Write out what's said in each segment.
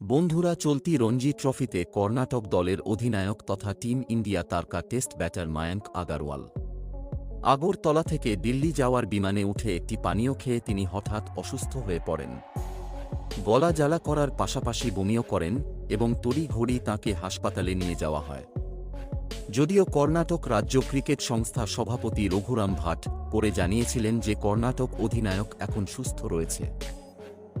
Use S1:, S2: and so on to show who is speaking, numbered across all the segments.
S1: বন্ধুরা, চলতি রঞ্জি ট্রফিতে কর্ণাটক দলের অধিনায়ক তথা টিম ইন্ডিয়া তারকা টেস্ট ব্যাটার মায়াঙ্ক আগারওয়াল। আগরতলা থেকে দিল্লি যাওয়ার বিমানে উঠে একটি পানীয় খেয়ে তিনি হঠাৎ অসুস্থ হয়ে পড়েন। গলা জ্বালা করার পাশাপাশি বমিও করেন এবং তড়িঘড়ি তাঁকে হাসপাতালে নিয়ে যাওয়া হয়। যদিও কর্ণাটক রাজ্য ক্রিকেট সংস্থা সভাপতি রঘুরাম ভাট পরে জানিয়েছিলেন যে কর্ণাটক অধিনায়ক এখন সুস্থ রয়েছে।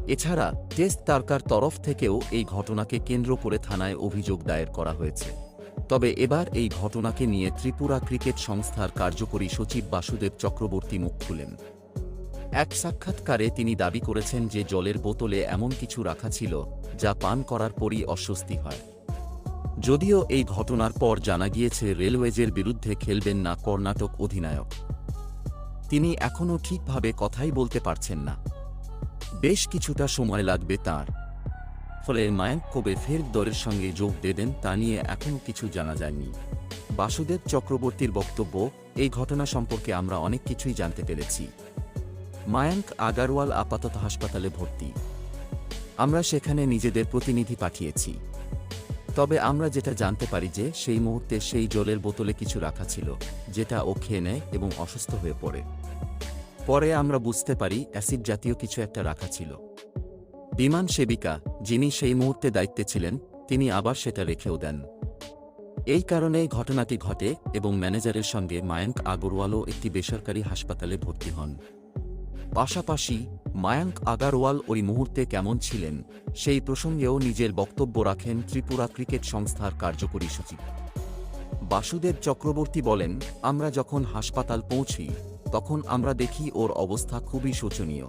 S1: এছাড়া টেস্ট তারকার তরফ থেকেও এই ঘটনাকে কেন্দ্র করে থানায় অভিযোগ দায়ের করা হয়েছে। তবে এবার এই ঘটনাকে নিয়ে ত্রিপুরা ক্রিকেট সংস্থার কার্যকরী সচিব বাসুদেব চক্রবর্তী মুখ খুলেন। এক সাক্ষাৎকারে তিনি দাবি করেছেন যে জলের বোতলে এমন কিছু রাখা ছিল যা পান করার পরই অস্বস্তি হয়। যদিও এই ঘটনার পর জানা গিয়েছে রেলওয়েজের বিরুদ্ধে খেলবেন না কর্ণাটক অধিনায়ক। তিনি এখনও ঠিকভাবে কথাই বলতে পারছেন না। বেশ কিছুটা সময় লাগবে তার। ফলে মায়াঙ্ক কবে ফের দলের সঙ্গে যোগ দেবেন তা নিয়ে এখনও কিছু জানা যায়নি। বাসুদেব চক্রবর্তীর বক্তব্য, এই ঘটনা সম্পর্কে আমরা অনেক কিছুই জানতে পেরেছি। মায়াঙ্ক আগারওয়াল আপাতত হাসপাতালে ভর্তি। আমরা সেখানে নিজেদের প্রতিনিধি পাঠিয়েছি। তবে আমরা যেটা জানতে পারি যে, সেই মুহূর্তে সেই জলের বোতলে কিছু রাখা ছিল, যেটা ও খেয়ে নেয় এবং অসুস্থ হয়ে পড়ে। পরে আমরা বুঝতে পারি অ্যাসিড জাতীয় কিছু একটা রাখা ছিল। বিমান সেবিকা, যিনি সেই মুহূর্তে দায়িত্বে ছিলেন, তিনি আবার সেটা রেখেও দেন। এই কারণেই ঘটনাটি ঘটে এবং ম্যানেজারের সঙ্গে মায়াঙ্ক আগরওয়ালও একটি বেসরকারি হাসপাতালে ভর্তি হন। পাশাপাশি, মায়াঙ্ক আগারওয়াল ওই মুহূর্তে কেমন ছিলেন, সেই প্রসঙ্গেও নিজের বক্তব্য রাখেন ত্রিপুরা ক্রিকেট সংস্থার কার্যকরী সচিব। বাসুদেব চক্রবর্তী বলেন, আমরা যখন হাসপাতাল পৌঁছি তখন আমরা দেখি ওর অবস্থা খুবই শোচনীয়।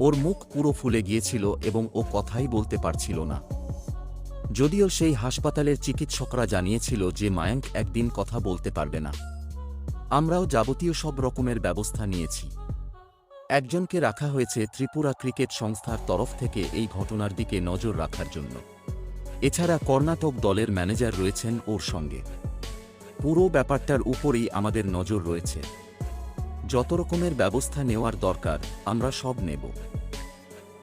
S1: ওর মুখ পুরো ফুলে গিয়েছিল এবং ও কথাই বলতে পারছিল না। যদিও সেই হাসপাতালের চিকিৎসকরা জানিয়েছিল যে মায়াঙ্ক একদিন কথা বলতে পারবে না। আমরাও যাবতীয় সব রকমের ব্যবস্থা নিয়েছি। একজনকে রাখা হয়েছে ত্রিপুরা ক্রিকেট সংস্থার তরফ থেকে এই ঘটনার দিকে নজর রাখার জন্য। এছাড়া কর্ণাটক দলের ম্যানেজার রয়েছেন ওর সঙ্গে। পুরো ব্যাপারটার উপরই আমাদের নজর রয়েছে। যত রকমের ব্যবস্থা নেওয়ার দরকার আমরা সব নেব।